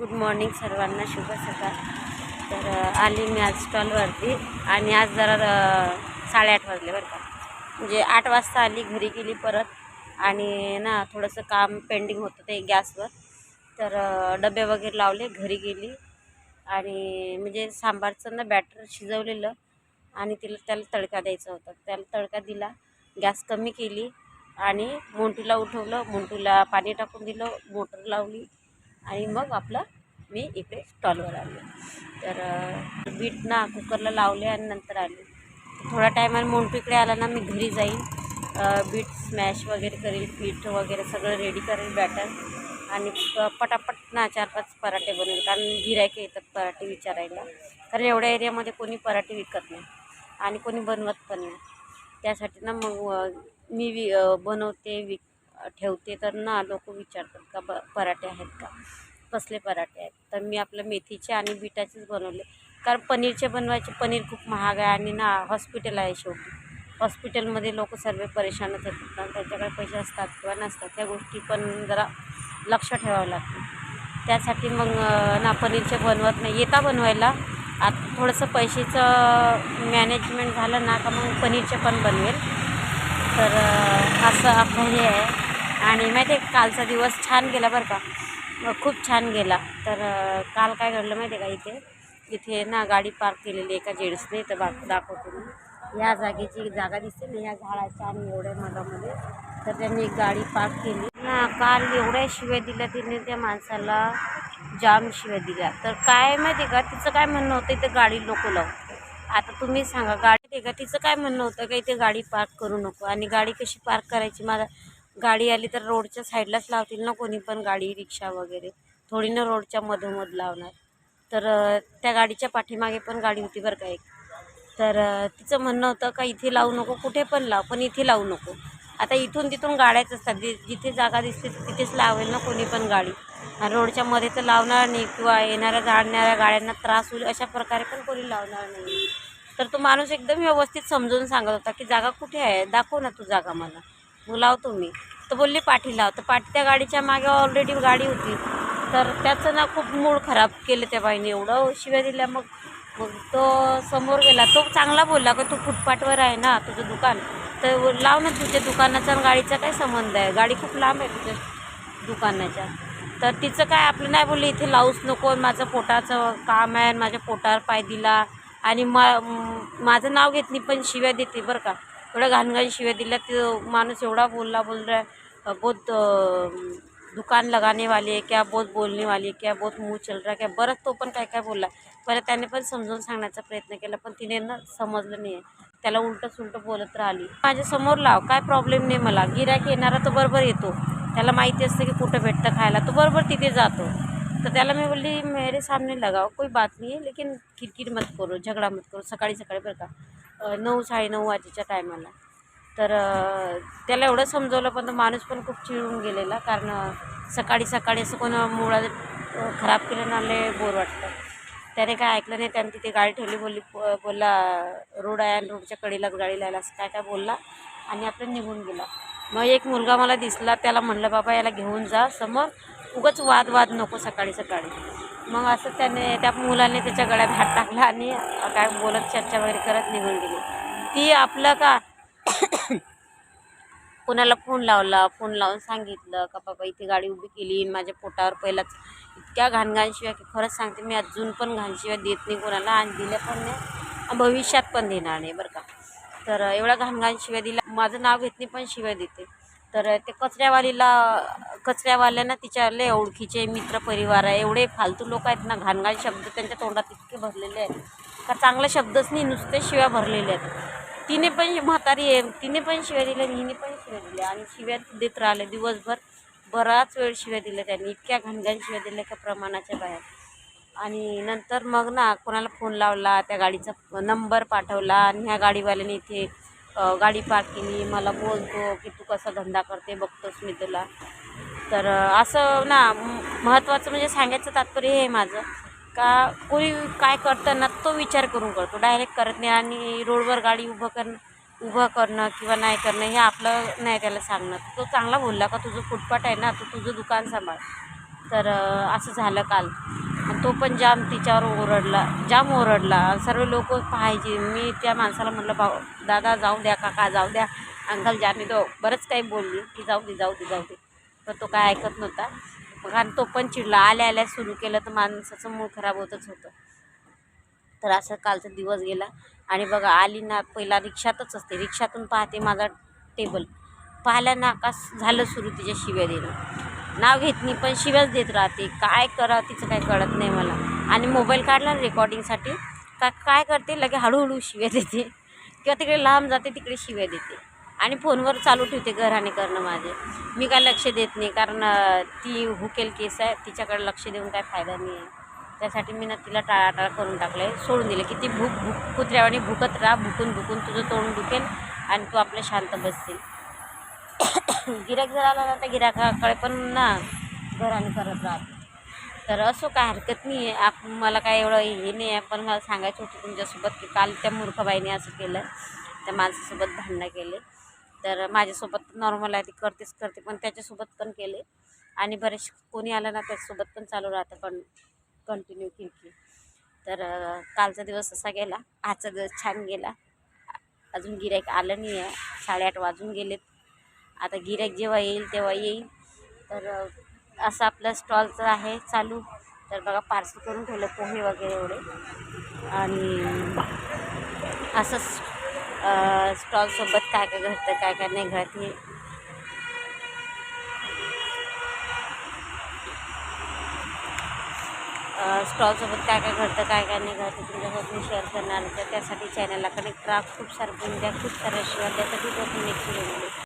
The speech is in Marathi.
गुड मॉर्निंग सर्वांना शुभ सकाळ. तर आली मी आज स्टॉलवरती आणि आज जरा साडेआठ वाजले बरं का. म्हणजे आठ वाजता आली घरी गेली परत आणि ना थोडंसं काम पेंडिंग होतं ते गॅसवर. तर डबे वगैरे लावले घरी गेली आणि म्हणजे सांबारचं ना बॅटर शिजवलेलं आणि तिला त्याला तडका द्यायचा होता. त्याला तडका दिला गॅस कमी केली आणि मोंटूला उठवलं मोंटूला पाणी टाकून दिलं मोटर लावली. आणि मग आपलं मी इकडे स्टॉलवर आले. तर बीट ना कुकरला लावले आणि नंतर आले. थोड्या टायमाने मोंटू इकडे आला ना मी घरी जाईन. बीट स्मॅश वगैरे करेल पीठ वगैरे सगळं रेडी करेल बॅटर आणि प- पटापट ना चार पाच पराठे बनवेल. कारण गिरायके येतात पराठे विचारायला. कारण एवढ्या एरियामध्ये कोणी पराठे विकत नाही. आणि कोणी बनवत पण नाही. त्यासाठी ना मग मी वि बनवते विक ठेवते तर ना लोक विचारतात का ब पराठे आहेत का? कसले पराठे आहेत? तर मी आपलं मेथीचे आणि बिटाचेच बनवले. कारण पनीरचे बनवायचे पनीर खूप महाग आहे आणि ना हॉस्पिटल आहे शेवटी. हॉस्पिटलमध्ये लोक सर्व परेशानच होतात. कारण त्यांच्याकडे पैसे असतात किंवा नसतात त्या गोष्टी पण जरा लक्ष ठेवावं लागतं. त्यासाठी मग ना पनीरचे बनवत नाही. येता बनवायला. आता थोडंसं पैशाचं मॅनेजमेंट झालं ना का मग पनीरचे पण बनवेल. तर असं आपलं हे आहे. आणि माहिती आहे कालचा दिवस छान गेला बरं का. खूप छान गेला. तर काल काय घडलं माहिती आहे का इथे? इथे ना गाडी पार्क केलेली एका जेंट्सने तर बा दाखवतो मी या जागेची जागा दिसते ना या झाडाच्या आणि एवढ्या मधामध्ये. तर त्यांनी एक गाडी पार्क केली. ना काल एवढ्या शिव्या दिल्या तिने त्या माणसाला जाम शिव्या दिल्या. तर काय माहिती आहे का तिचं काय म्हणणं होतं इथे गाडी नको लावू. आता तुम्ही सांगा गाडी आहे का तिचं काय म्हणणं होतं का इथे गाडी पार्क करू नको? आणि गाडी कशी पार्क करायची? माझा गाडी आली तर रोडच्या साईडलाच लावतील ना कोणी पण गाडी रिक्षा वगैरे? थोडी ना रोडच्या मधोमध लावणार. तर त्या गाडीच्या पाठीमागे पण गाडी होती बरं का एक. तर तिचं म्हणणं होतं का इथे लावू नको कुठे पण लाव पण इथे लावू नको. आता इथून तिथून गाड्याच असतात. जिथे जागा दिसते तिथेच लावेल ना कोणी पण गाडी. आणि रोडच्या मध्ये तर लावणार नाही किंवा येणाऱ्या जाणाऱ्या गाड्यांना त्रास होईल अशा प्रकारे पण कोणी लावणार नाही. तर तो माणूस एकदम व्यवस्थित समजून सांगत होता की जागा कुठे आहे? दाखव ना तू जागा मला. मग लावतो मी तर बोलली पाठी लाव तर पाठी त्या गाडीच्या मागे ऑलरेडी गाडी होती. तर त्याचं ना खूप मूड खराब केलं त्या बाईने. एवढं शिव्या दिल्या. मग मग तो समोर गेला. तो चांगला बोलला का तू फुटपाटवर आहे ना तुझं दुकान. तर लाव ना तुझ्या दुकानाचा आणि गाडीचा काय संबंध आहे? गाडी खूप लांब आहे तुझ्या दुकानाच्या. तर तिचं काय आपलं नाही बोलली इथे लावूच नको. माझं पोटाचं काम आहे. आणि माझ्या पोटावर पाय दिला. आणि मा म- माझं नाव घेत नाही पण शिव्या देते बरं का. एवढ्या घाणघाण शिव्या दिल्या तो माणूस एवढा बोलला बोल रहा है, बहुत दुकान लगाने वाले क्या बहुत बोलने वाली क्या बहुत मुंह चल रहा क्या? बरंच तो पण काय काय बोलला? परत त्याने पण समजून सांगण्याचा प्रयत्न केला पण तिने ना समजलं नाही. त्याला उलटं सुलटं बोलत राहिली. माझ्यासमोर लाव काय प्रॉब्लेम नाही मला. गिरायक येणारा तो बरोबर येतो. त्याला माहिती असते की कुठं भेटतं खायला. तो बरोबर तिथे जातो. तर त्याला मी बोलली मेरे सामने लगाओ कोई बात नाही. आहे लेकिन किरकिर मत करो झगडा मत करो सकाळी सकाळी बरं का. नऊ साडेनऊ वाजेच्या टायमाला तर त्याला एवढं समजवलं पण तो माणूस पण खूप चिडून गेलेला. कारण सकाळी सकाळी असं कोण मुळात खराब केलं ना बोर वाटतं. त्याने काय ऐकलं नाही त्याने तिथे गाडी ठेवली बोलली बोलला रोड आहे आणि रोडच्या कडेलाच गाडी लायला असं काय काय बोलला आणि आपलं निघून गेला. मग एक मुलगा मला दिसला त्याला म्हणलं बाबा याला घेऊन जा समोर. उगाच वाद वाद नको सकाळी सकाळी. मग असं त्याने त्या मुलाने त्याच्या गळ्यात हात टाकला आणि काय बोलत चर्चा वगैरे करत निघून गेली. ती आपलं का कोणाला फोन लावला फोन लावून सांगितलं का बाबा इथे गाडी उभी केली माझ्या पोटावर पहिलाच इतक्या घाणघाण की खरंच सांगते मी अजून पण घाणशिवाय देत नाही कोणाला आणि दिल्या पण नाही भविष्यात पण देणार नाही बरं का. तर एवढ्या घाणघाण शिवाय दिल्या. माझं नाव घेत नाही पण शिवाय देते. तर ते कचऱ्यावालीला कचऱ्यावाल्यानं तिच्या लय ओळखीचे मित्र परिवार आहे. एवढे फालतू लोक आहेत ना घाणघाण शब्द त्यांच्या तोंडात इतके भरलेले आहेत. का चांगले शब्दच नाही नुसते शिव्या भरलेले आहेत. तिने पण म्हातारी आहे. तिने पण शिव्या दिल्या आणि हिने पण शिव्या दिल्या. आणि शिव्या देत राहिले. दिवसभर बराच वेळ शिव्या दिल्या त्यांनी. इतक्या घाणघाण शिव्या दिल्या का प्रमाणाच्या बाहेर. आणि नंतर मग ना कोणाला फोन लावला त्या गाडीचा नंबर पाठवला. आणि ह्या गाडीवाल्याने इथे गाडी पार्क केली. मला बोलतो की तू कसा धंदा करते बघतोस मी तुला. तर असं ना महत्त्वाचं म्हणजे सांगायचं तात्पर्य हे माझं. का कोणी काय करताना तो विचार करून करतो. डायरेक्ट करत नाही आणि रोडवर गाडी उभं करणं उभं करणं किंवा नाही करणं हे आपलं नाही त्याला सांगणं. तो चांगला बोलला का तुझं फुटपाट आहे ना तू तुझं दुकान सांभाळ. तर असं झालं काल. तो पण जाम तिच्यावर ओरडला जाम ओरडला. सर्व लोक पाहायचे मी त्या माणसाला म्हटलं भाऊ दादा जाऊ द्या काका जाऊ द्या. अंकल जाने दो बरंच काही बोलली की जाऊ दे जाऊ दे जाऊ दे. पण तो काय ऐकत नव्हता. कारण तो पण चिडला. आल्या आल्या सुरू केलं तर माणसाचं मूळ खराब होतच होतं. तर असं कालचा दिवस गेला. आणि बघा आली ना पहिला रिक्षातच असते. रिक्षातून पाहते माझा टेबल. पाहिल्या नाकास झालं सुरू तिच्या शिव्या देणं. नाव घेत नाही पण शिव्याच देत राहते. काय करा तिचं काय कळत नाही मला. आणि मोबाईल काढला रेकॉर्डिंगसाठी का काय करते? लगे हळूहळू शिव्या देते. किंवा तिकडे लांब जाते तिकडे शिव्या देते. आणि फोनवर चालू ठेवते घराणे करणं माझे. मी काय लक्ष देत नाही कारण ती हुकेल केस आहे. तिच्याकडे लक्ष देऊन काय फायदा नाही आहे. त्यासाठी मी ना तिला टाळाटाळ करून टाकलं आहे सोडून दिलं की ती भूक भूक कुत्र्यावाने भुकत राहा. भुकून भुकून तुझं तोंड दुखेल आणि तू आपलं शांत बसतील गिऱ्हाईक जर आला ना त्या पण ना घराने करत राहतो. तर असो काय हरकत नाही. आहे आप मला काय एवढं हे नाही आहे. पण मला सांगायचं होतं तुमच्यासोबत की काल त्या मूर्खबाईने असं केलं. त्या माणसासोबत भांडणं केले. तर माझ्यासोबत नॉर्मल आहे ती करतेच करते. पण त्याच्यासोबत पण केले. आणि बरेच कोणी आलं ना त्याच्यासोबत पण चालू राहतं कं कंटिन्यू किरकी तर कालचा दिवस असा गेला. आजचा दिवस छान गेला. अजून गिऱ्हाईक आलं नाही आहे. साडेआठ वाजून गेलेत. आता गिऱ्हाईक जेव्हा येईल तेव्हा येईल. तर असं आपलं स्टॉलचं आहे चालू. तर बघा पार्सल करून ठेवलं पोहे वगैरे एवढे. आणि असंच स्टॉलसोबत काय काय घडतं काय काय नाही घडत हे. स्टॉलसोबत काय काय घडतं काय काय नाही घडतं तुमच्यासोबत मी शेअर करणार तर त्यासाठी चॅनलला कनेक्ट राहा. खूप सारं द्या खूप साऱ्या शिवाय त्यासाठी तुम्ही नेक्स्ट